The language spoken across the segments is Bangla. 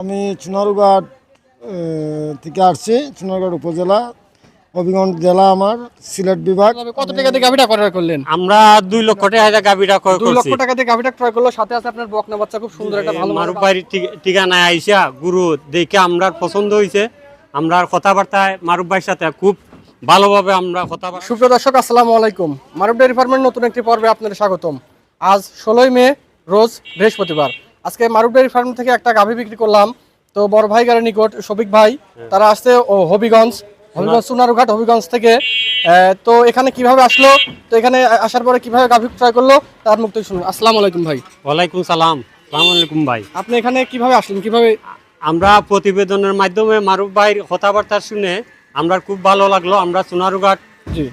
আমি চুনারুঘাট থেকে আসছি চুনারুঘাট উপজেলা হবিগঞ্জ জেলা আমার সিলেট বিভাগ। কত টাকা দিয়ে গাভিটা ক্রয় করলেন? আমরা দুই লক্ষ টাকা গাবিটা ক্রয় দুই লক্ষ টাকা দিয়ে গাভিটা ক্রয় করল সাথে আছে আপনার বকনা বাচ্চা খুব সুন্দর একটা ভালো মারুফ বাড়ির ঠিকানায় আইসা গুরু দেখে আমরা পছন্দ হইছে। আমরা কথাবার্তায় মারুফ ভাইয়ের সাথে খুব ভালোভাবে আমরা কথাবার্তা সুপ্রিয় দর্শক আসসালামু আলাইকুম। মারুফ ডেয়ারি ফার্মের নতুন একটি পর্বে আপনাদের স্বাগতম। আজ ষোলোই মে রোজ বৃহস্পতিবার। আজকে মারুফ ডেয়ারি ফার্ম থেকে একটা গাভী বিক্রি করলাম। তো বড় ভাই গাড়ির নিকট শফিক ভাই তারা আসছে ও হবিগঞ্জ হবিগঞ্জ সোনারুঘাট হবিগঞ্জ থেকে। তো এখানে কীভাবে আসলো? তো এখানে আসার পরে কীভাবে গাভী ক্রয় করল? তার মুখ থেকে শুনুন। আসসালামু আলাইকুম ভাই। ওয়ালাইকুম সালাম। সালাম আলাইকুম ভাই। আপনি এখানে কীভাবে আসলেন? কীভাবে আমরা প্রতিবেদনের মাধ্যমে মারুফ ভাইয়ের কথাবার্তা শুনে আমরা খুব ভালো লাগল। আমরা সোনারুঘাট জি।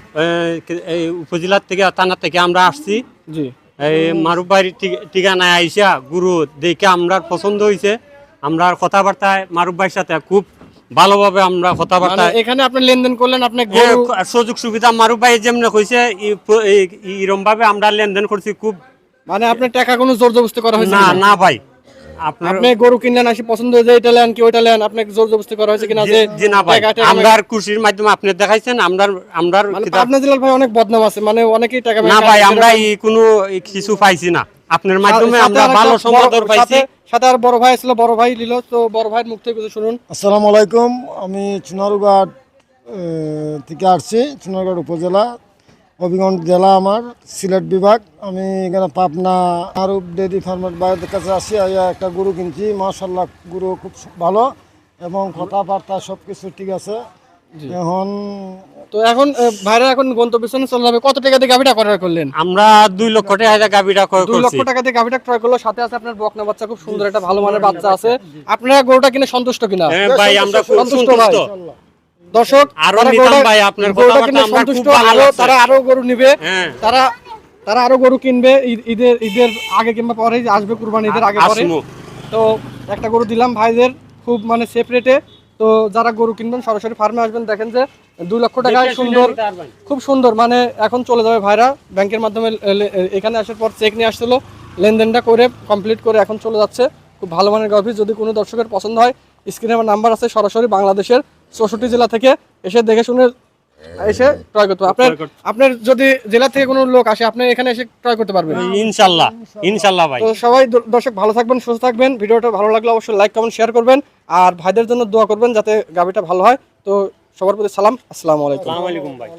এই উপজেলার থেকে থানা থেকে আমরা আসছি। জি। এই ঠি- ঠিকানায় আইসা গুরু দেখে আমরা পছন্দ হয়েছে আমরা কথাবার্তায় মারুফবাইয়ের সাথে খুব ভালোভাবে আমরা মানে কথাবার্তা এখানে আপনি লেনদেন করলেন আপনি সুযোগ সুবিধা মারুফ ভাই যেমন কইছে এরম ভাবে আমরা লেনদেন করছি খুব মানে আপনার টাকা কোনো জোর জবস্তি করা হয়েছে না না ভাই। আপনি গরু কিনলেন আসি পছন্দ হয়ে যায় এটা নেন কি ওইটা নেন আপনাকে জোর জবস্তি করা হয়েছে কিনা যে জি- না ভাই মাধ্যমে আপনি দেখাইছেন আমরা আমরা মানে জেলার ভাই অনেক বদনাম আছে মানে অনেকেই টাকা না ভাই আমরা এই কোনো কিছু পাইছি না। আপনার মাধ্যমে আমরা ভালো সমাদর পাইছি। সাথে আর বড় ভাই ছিল বড় ভাই নিল তো বড় ভাইয়ের মুখ থেকে কিছু শুনুন। আসসালামু আলাইকুম আমি চুনারুঘাট থেকে আসছি চুনারুঘাট উপজেলা হবিগঞ্জ জেলা আমার সিলেট বিভাগ। আমি এখানে পাবনা আরব ডেরি ফার্মের বাইরের কাছে আসি একটা গরু কিনছি। মাশাল্লাহ গরু খুব ভালো এবং কথাবার্তা সব কিছু ঠিক আছে। এখন তো এখন ভাইরা এখন গন্তব্যস্থানে চলে যাবে। কত টাকা দিয়ে গাভিটা ক্রয় করলেন? আমরা দুই লক্ষ টাকা গাবিটা ক্রয় দুই করছি। লক্ষ টাকা দিয়ে গাভিটা ক্রয় করল। সাথে আছে আপনার বকনা বাচ্চা খুব সুন্দর একটা ভালো মানের বাচ্চা আছে। আপনারা গরুটা কিনে সন্তুষ্ট কিনা? হ্যাঁ ভাই আমরা খুব সন্তুষ্ট। ভাই। দর্শক আরও তারা ভাই, আপনার সন্তুষ্ট, আরো- তারা আরও গরু নিবে। হ্যাঁ। তারা তারা আরও গরু কিনবে ঈদের ঈদের আগে কিংবা পরে আসবে কুরবানি ঈদের আগে পরে। তো একটা গরু দিলাম ভাইদের খুব মানে সেফ রেটে তো যারা গরু কিনবেন সরাসরি ফার্মে আসবেন দেখেন যে দুই লক্ষ টাকায় সুন্দর খুব সুন্দর মানে এখন চলে যাবে ভাইরা। ব্যাংকের মাধ্যমে এখানে আসার পর চেক নিয়ে আসছিল। লেনদেনটা করে কমপ্লিট করে এখন চলে যাচ্ছে। খুব ভালো মানের গভীর যদি কোনো দর্শকের পছন্দ হয় স্ক্রিনে আমার নাম্বার আছে সরাসরি বাংলাদেশের চৌষট্টি জেলা থেকে এসে দেখে শুনে এসে ক্রয় করতে। আপনার আপনার যদি জেলা থেকে কোনো লোক আসে আপনি এখানে এসে ক্রয় করতে পারবেন। ইনশাল্লাহ ইনশাল্লাহ ভাই। তো সবাই দর্শক ভালো থাকবেন সুস্থ থাকবেন। ভিডিওটা ভালো লাগলে অবশ্যই লাইক কমেন্ট শেয়ার করবেন। আর ভাইদের জন্য দোয়া করবেন যাতে গাবিটা ভালো হয়। তো সবার প্রতি সালাম। আসসালামু আলাইকুম। আসসালামু আলাইকুম ভাই।